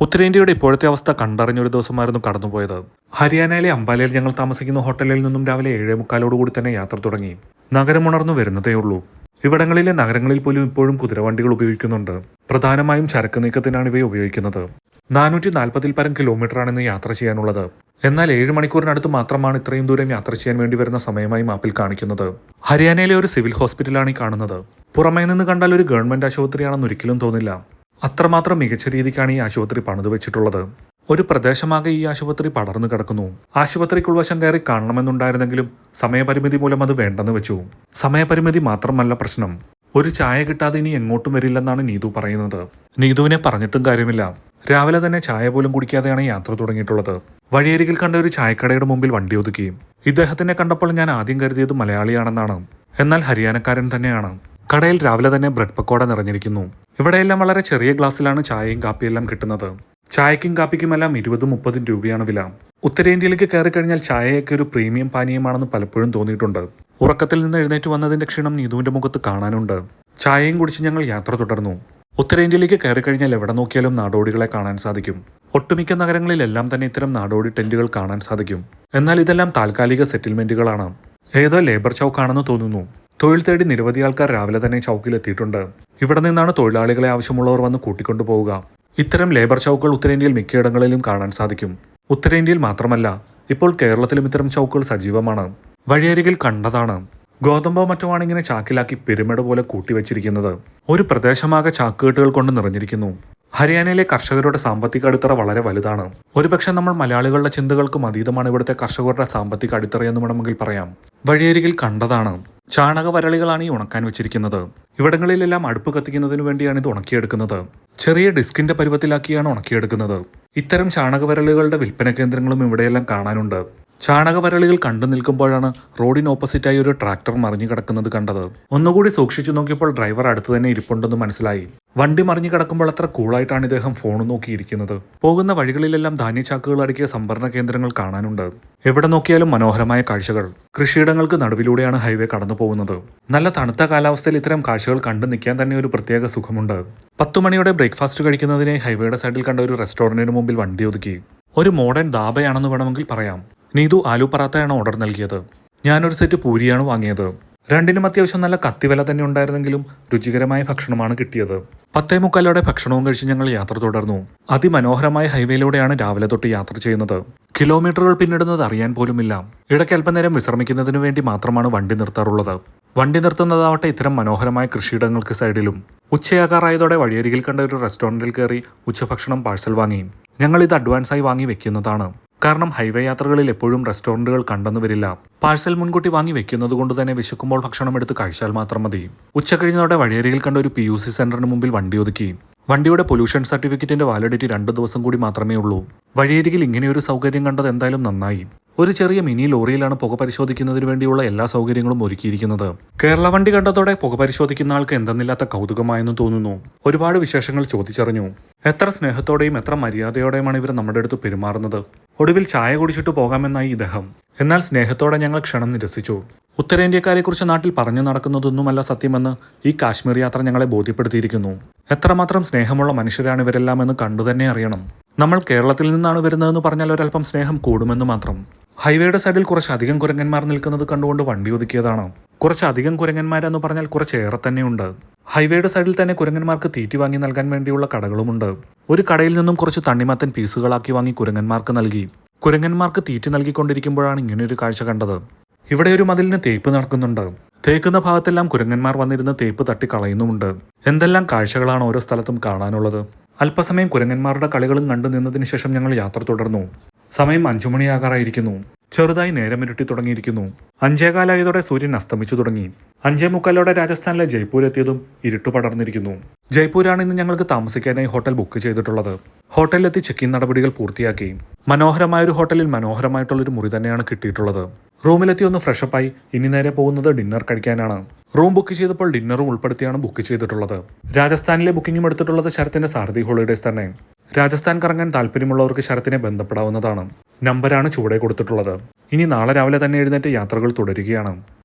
ഉത്തരേന്ത്യയുടെ ഇപ്പോഴത്തെ അവസ്ഥ കണ്ടറിഞ്ഞൊരു ദിവസമായിരുന്നു കടന്നുപോയത്. ഹരിയാനയിലെ അംബാലയിൽ ഞങ്ങൾ താമസിക്കുന്ന ഹോട്ടലിൽ നിന്നും രാവിലെ ഏഴേ മുക്കാലോടുകൂടി തന്നെ യാത്ര തുടങ്ങി. നഗരമുണർന്നു വരുന്നതേയുള്ളൂ ഇവിടങ്ങളിലെ നഗരങ്ങളിൽ പോലും ഇപ്പോഴും കുതിരവണ്ടികൾ ഉപയോഗിക്കുന്നുണ്ട്. പ്രധാനമായും ചരക്ക് നീക്കത്തിനാണ് ഇവയെ ഉപയോഗിക്കുന്നത്. നാനൂറ്റി നാൽപ്പതിൽ പരം കിലോമീറ്ററാണ് യാത്ര ചെയ്യാനുള്ളത്. എന്നാൽ ഏഴ് മണിക്കൂറിനടുത്ത് മാത്രമാണ് ഇത്രയും ദൂരം യാത്ര ചെയ്യാൻ വേണ്ടി വരുന്ന സമയമായി മാപ്പിൽ കാണിക്കുന്നത്. ഹരിയാനയിലെ ഒരു സിവിൽ ഹോസ്പിറ്റലാണ് ഈ കാണുന്നത്. പുറമേ നിന്ന് കണ്ടാൽ ഒരു ഗവൺമെന്റ് ആശുപത്രിയാണെന്ന് ഒരിക്കലും തോന്നില്ല. അത്രമാത്രം മികച്ച രീതിക്കാണ് ഈ ആശുപത്രി പണിതു വെച്ചിട്ടുള്ളത്. ഒരു പ്രദേശമാകെ ഈ ആശുപത്രി പടർന്നു കിടക്കുന്നു. ആശുപത്രിക്ക് ഉൾവശം കയറി കാണണമെന്നുണ്ടായിരുന്നെങ്കിലും സമയപരിമിതി മൂലം അത് വേണ്ടെന്ന് വെച്ചു. സമയപരിമിതി മാത്രമല്ല പ്രശ്നം. ഒരു ചായ കിട്ടാതെ ഇനി എങ്ങോട്ടും വരില്ലെന്നാണ് നീതു പറയുന്നത്. നീതുവിനെ പറഞ്ഞിട്ടും കാര്യമില്ല. രാവിലെ തന്നെ ചായ പോലും കുടിക്കാതെയാണ് യാത്ര തുടങ്ങിയിട്ടുള്ളത്. വഴിയരികിൽ കണ്ട ഒരു ചായക്കടയുടെ മുമ്പിൽ വണ്ടി ഒതുക്കി. ഇദ്ദേഹത്തിനെ കണ്ടപ്പോൾ ഞാൻ ആദ്യം കരുതിയത് മലയാളിയാണെന്നാണ്. എന്നാൽ ഹരിയാനക്കാരൻ തന്നെയാണ്. കടയിൽ രാവിലെ തന്നെ ബ്രെഡ് പക്കോട നിറഞ്ഞിരിക്കുന്നു. ഇവിടെയെല്ലാം വളരെ ചെറിയ ഗ്ലാസ്സിലാണ് ചായയും കാപ്പിയെല്ലാം കിട്ടുന്നത്. ചായക്കും കാപ്പിക്കുമെല്ലാം ഇരുപതും മുപ്പതും രൂപയാണ് വില. ഉത്തരേന്ത്യയിലേക്ക് കയറി കഴിഞ്ഞാൽ ചായയൊക്കെ ഒരു പ്രീമിയം പാനീയമാണെന്ന് പലപ്പോഴും തോന്നിയിട്ടുണ്ട്. ഉറക്കത്തിൽ നിന്ന് എഴുന്നേറ്റ് വന്നതിന്റെ ക്ഷീണം നീതുവിന്റെ മുഖത്ത് കാണാനുണ്ട്. ചായയും കുടിച്ച് ഞങ്ങൾ യാത്ര തുടർന്നു. ഉത്തരേന്ത്യയിലേക്ക് കയറി കഴിഞ്ഞാൽ എവിടെ നോക്കിയാലും നാടോടികളെ കാണാൻ സാധിക്കും. ഒട്ടുമിക്ക നഗരങ്ങളിലെല്ലാം തന്നെ ഇത്തരം നാടോടി ടെന്റുകൾ കാണാൻ സാധിക്കും. എന്നാൽ ഇതെല്ലാം താൽക്കാലിക സെറ്റിൽമെന്റുകളാണ്. ഏതോ ലേബർ ചൗക്കാണെന്ന് തോന്നുന്നു. തൊഴിൽ തേടി നിരവധി ആൾക്കാർ രാവിലെ തന്നെ ചൗക്കിൽ എത്തിയിട്ടുണ്ട് ഇവിടെ നിന്നാണ് തൊഴിലാളികളെ ആവശ്യമുള്ളവർ വന്ന് കൂട്ടിക്കൊണ്ടുപോവുക. ഇത്തരം ലേബർ ചൗക്കുകൾ ഉത്തരേന്ത്യയിൽ മിക്കയിടങ്ങളിലും കാണാൻ സാധിക്കും. ഉത്തരേന്ത്യയിൽ മാത്രമല്ല ഇപ്പോൾ കേരളത്തിലും ഇത്തരം ചൗക്കുകൾ സജീവമാണ്. വഴിയരികിൽ കണ്ടതാണ്. ഗോതമ്പോ മറ്റുമാണ് ഇങ്ങനെ ചാക്കിലാക്കി പിരമിഡ് പോലെ കൂട്ടിവെച്ചിരിക്കുന്നത്. ഒരു പ്രദേശമാകെ ചാക്കുകെട്ടുകൾ കൊണ്ട് നിറഞ്ഞിരിക്കുന്നു. ഹരിയാനയിലെ കർഷകരുടെ സാമ്പത്തിക അടിത്തറ വളരെ വലുതാണ്. ഒരുപക്ഷെ നമ്മൾ മലയാളികളുടെ ചിന്തകൾക്കും അതീതമാണ് ഇവിടുത്തെ കർഷകരുടെ സാമ്പത്തിക അടിത്തറയെന്ന് വേണമെങ്കിൽ പറയാം. വഴിയരികിൽ കണ്ടതാണ്. ചാണകവരളികളാണ് ഈ ഉണക്കാൻ വെച്ചിരിക്കുന്നത്. ഇവിടങ്ങളിലെല്ലാം അടുപ്പ് കത്തിക്കുന്നതിനു വേണ്ടിയാണ് ഇത് ഉണക്കിയെടുക്കുന്നത്. ചെറിയ ഡിസ്കിന്റെ പരുവത്തിലാക്കിയാണ് ഉണക്കിയെടുക്കുന്നത്. ഇത്തരം ചാണകവരളികളുടെ വിൽപ്പന കേന്ദ്രങ്ങളും ഇവിടെയെല്ലാം കാണാനുണ്ട്. ചാണകവരളികൾ കണ്ടു നിൽക്കുമ്പോഴാണ് റോഡിന് ഓപ്പോസിറ്റായി ഒരു ട്രാക്ടർ മറിഞ്ഞു കിടക്കുന്നത് കണ്ടത്. ഒന്നുകൂടി സൂക്ഷിച്ചു നോക്കിയപ്പോൾ ഡ്രൈവർ അടുത്ത് തന്നെ ഇരിപ്പുണ്ടെന്ന് മനസ്സിലായി. വണ്ടി മറിഞ്ഞു കിടക്കുമ്പോൾ അത്ര കൂളായിട്ടാണ് ഇദ്ദേഹം ഫോൺ നോക്കിയിരിക്കുന്നത്. പോകുന്ന വഴികളിലെല്ലാം ധാന്യച്ചാക്കുകൾ അടുക്കിയ സംഭരണ കേന്ദ്രങ്ങൾ കാണാനുണ്ട്. എവിടെ നോക്കിയാലും മനോഹരമായ കാഴ്ചകൾ. കൃഷിയിടങ്ങൾക്ക് നടുവിലൂടെയാണ് ഹൈവേ കടന്നു പോകുന്നത് നല്ല തണുത്ത കാലാവസ്ഥയിൽ ഇത്തരം കാഴ്ചകൾ കണ്ടു നിൽക്കാൻ തന്നെ ഒരു പ്രത്യേക സുഖമുണ്ട്. പത്തു മണിയോടെ ബ്രേക്ക്ഫാസ്റ്റ് കഴിക്കുന്നതിനെ ഹൈവേയുടെ സൈഡിൽ കണ്ട ഒരു റെസ്റ്റോറന്റിന് മുമ്പിൽ വണ്ടി ഒതുക്കി. ഒരു മോഡേൺ ദാബയാണെന്ന് വേണമെങ്കിൽ പറയാം. നീതു ആലു പറാത്തയാണ് ഓർഡർ നൽകിയത്. ഞാനൊരു സെറ്റ് പൂരിയാണ് വാങ്ങിയത്. രണ്ടിനും അത്യാവശ്യം നല്ല കത്തിവില തന്നെ ഉണ്ടായിരുന്നെങ്കിലും രുചികരമായ ഭക്ഷണമാണ് കിട്ടിയത്. പത്തേ മുക്കാലോടെ ഭക്ഷണവും കഴിച്ച് ഞങ്ങൾ യാത്ര തുടർന്നു. അതിമനോഹരമായ ഹൈവേയിലൂടെയാണ് രാവിലെ തൊട്ട് യാത്ര ചെയ്യുന്നത്. കിലോമീറ്ററുകൾ പിന്നിടുന്നത് അറിയാൻ പോലുമില്ല. ഇടയ്ക്ക് അല്പനേരം വിശ്രമിക്കുന്നതിനു വേണ്ടി മാത്രമാണ് വണ്ടി നിർത്താറുള്ളത്. വണ്ടി നിർത്തുന്നതാവട്ടെ ഇത്തരം മനോഹരമായ കൃഷിയിടങ്ങൾക്ക് സൈഡിലും. ഉച്ചയാകാറായതോടെ വഴിയരികിൽ കണ്ട ഒരു റെസ്റ്റോറന്റിൽ കയറി ഉച്ചഭക്ഷണം പാഴ്സൽ വാങ്ങി. ഞങ്ങൾ ഇത് അഡ്വാൻസായി വാങ്ങി വെക്കുന്നതാണ്. കാരണം ഹൈവേ യാത്രകളിൽ എപ്പോഴും റെസ്റ്റോറന്റുകൾ കണ്ടെന്നു വരില്ല. പാഴ്സൽ മുൻകൂട്ടി വാങ്ങി വെക്കുന്നത് കൊണ്ട് തന്നെ വിശക്കുമ്പോൾ ഭക്ഷണം എടുത്ത് കഴിച്ചാൽ മാത്രം മതി. ഉച്ച കഴിഞ്ഞതോടെ വഴിയരികിൽ കണ്ട ഒരു പി യു സി സെന്ററിന് മുമ്പിൽ വണ്ടി ഒതുക്കി. വണ്ടിയുടെ പൊല്യൂഷൻ സർട്ടിഫിക്കറ്റിന്റെ വാലിഡിറ്റി രണ്ട് ദിവസം കൂടി മാത്രമേ ഉള്ളൂ. വഴിയരികിൽ ഇങ്ങനെയൊരു സൗകര്യം കണ്ടത് എന്തായാലും നന്നായി. ഒരു ചെറിയ മിനി ലോറിയിലാണ് പുക പരിശോധിക്കുന്നതിന് വേണ്ടിയുള്ള എല്ലാ സൗകര്യങ്ങളും ഒരുക്കിയിരിക്കുന്നത്. കേരള വണ്ടി കണ്ടതോടെ പുക പരിശോധിക്കുന്ന ആൾക്ക് എന്തെന്നില്ലാത്ത കൗതുകമായെന്ന് തോന്നുന്നു. ഒരുപാട് വിശേഷങ്ങൾ ചോദിച്ചറിഞ്ഞു. എത്ര സ്നേഹത്തോടെയും എത്ര മര്യാദയോടെയുമാണ് ഇവർ നമ്മുടെ അടുത്ത് പെരുമാറുന്നത്. ഒടുവിൽ ചായ കുടിച്ചിട്ട് പോകാമെന്നായി ഇദ്ദേഹം. എന്നാൽ സ്നേഹത്തോടെ ഞങ്ങൾ ക്ഷണം നിരസിച്ചു. ഉത്തരേന്ത്യക്കാരെക്കുറിച്ച് നാട്ടിൽ പറഞ്ഞു നടക്കുന്നതൊന്നുമല്ല സത്യമെന്ന് ഈ കാശ്മീർ യാത്ര ഞങ്ങളെ ബോധ്യപ്പെടുത്തിയിരിക്കുന്നു. എത്രമാത്രം സ്നേഹമുള്ള മനുഷ്യരാണ് ഇവരെല്ലാം എന്ന് കണ്ടുതന്നെ അറിയണം. നമ്മൾ കേരളത്തിൽ നിന്നാണ് വരുന്നതെന്ന് പറഞ്ഞാൽ ഒരല്പം സ്നേഹം കൂടുമെന്ന് മാത്രം. ഹൈവേയുടെ സൈഡിൽ കുറച്ചധികം കുരങ്ങന്മാർ നിൽക്കുന്നത് കണ്ടുകൊണ്ട് വണ്ടി ഒതുക്കിയതാണ്. കുറച്ചധികം കുരങ്ങന്മാരെന്ന് പറഞ്ഞാൽ കുറച്ചേറെ തന്നെയുണ്ട്. ഹൈവേയുടെ സൈഡിൽ തന്നെ കുരങ്ങന്മാർക്ക് തീറ്റി വാങ്ങി നൽകാൻ വേണ്ടിയുള്ള കടകളുമുണ്ട്. ഒരു കടയിൽ നിന്നും കുറച്ച് തണ്ണിമത്തൻ പീസുകളാക്കി വാങ്ങി കുരങ്ങന്മാർക്ക് നൽകി. കുരങ്ങന്മാർക്ക് തീറ്റി നൽകിക്കൊണ്ടിരിക്കുമ്പോഴാണ് ഇങ്ങനെയൊരു കാഴ്ച കണ്ടത്. ഇവിടെ ഒരു മതിലിന് തേപ്പ് നടക്കുന്നുണ്ട്. തേക്കുന്ന ഭാഗത്തെല്ലാം കുരങ്ങന്മാർ വന്നിരുന്ന് തേപ്പ് തട്ടി കളയുന്നുമുണ്ട്. എന്തെല്ലാം കാഴ്ചകളാണ് ഓരോ സ്ഥലത്തും കാണാനുള്ളത്. അല്പസമയം കുരങ്ങന്മാരുടെ കളികളും കണ്ടു നിന്നതിന് ശേഷം ഞങ്ങൾ യാത്ര തുടർന്നു. സമയം അഞ്ചു മണിയാകാറായിരിക്കുന്നു ചെറുതായി നേരമിരുട്ടി തുടങ്ങിയിരിക്കുന്നു. അഞ്ചേകാലായതോടെ സൂര്യൻ അസ്തമിച്ചു തുടങ്ങി. അഞ്ചേ മുക്കാലോടെ രാജസ്ഥാനിലെ ജയ്പൂർ എത്തിയതും ഇരുട്ടു പടർന്നിരിക്കുന്നു. ജയ്പൂരാണ് ഇന്ന് ഞങ്ങൾക്ക് താമസിക്കാനായി ഹോട്ടൽ ബുക്ക് ചെയ്തിട്ടുള്ളത്. ഹോട്ടലിലെത്തി ചെക്ക് ഇൻ നടപടികൾ പൂർത്തിയാക്കി. മനോഹരമായ ഒരു ഹോട്ടലിൽ മനോഹരമായിട്ടുള്ളൊരു മുറി തന്നെയാണ് കിട്ടിയിട്ടുള്ളത്. റൂമിലെത്തി ഒന്ന് ഫ്രഷപ്പായി ഇനി നേരെ പോകുന്നത് ഡിന്നർ കഴിക്കാനാണ്. റൂം ബുക്ക് ചെയ്തപ്പോൾ ഡിന്നറും ഉൾപ്പെടുത്തിയാണ് ബുക്ക് ചെയ്തിട്ടുള്ളത്. രാജസ്ഥാനിലെ ബുക്കിംഗും എടുത്തിട്ടുള്ളത് ശരത്തിന്റെ സാരഥി ഹോളിഡേസ് തന്നെ. രാജസ്ഥാൻ കറങ്ങാൻ താല്പര്യമുള്ളവർക്ക് ശരത്തിനെ ബന്ധപ്പെടാവുന്നതാണ്. നമ്പരാണ് ചുവടെ കൊടുത്തിട്ടുള്ളത്. ഇനി നാളെ രാവിലെ തന്നെ എഴുന്നേറ്റ് യാത്രകൾ തുടരുകയാണ്.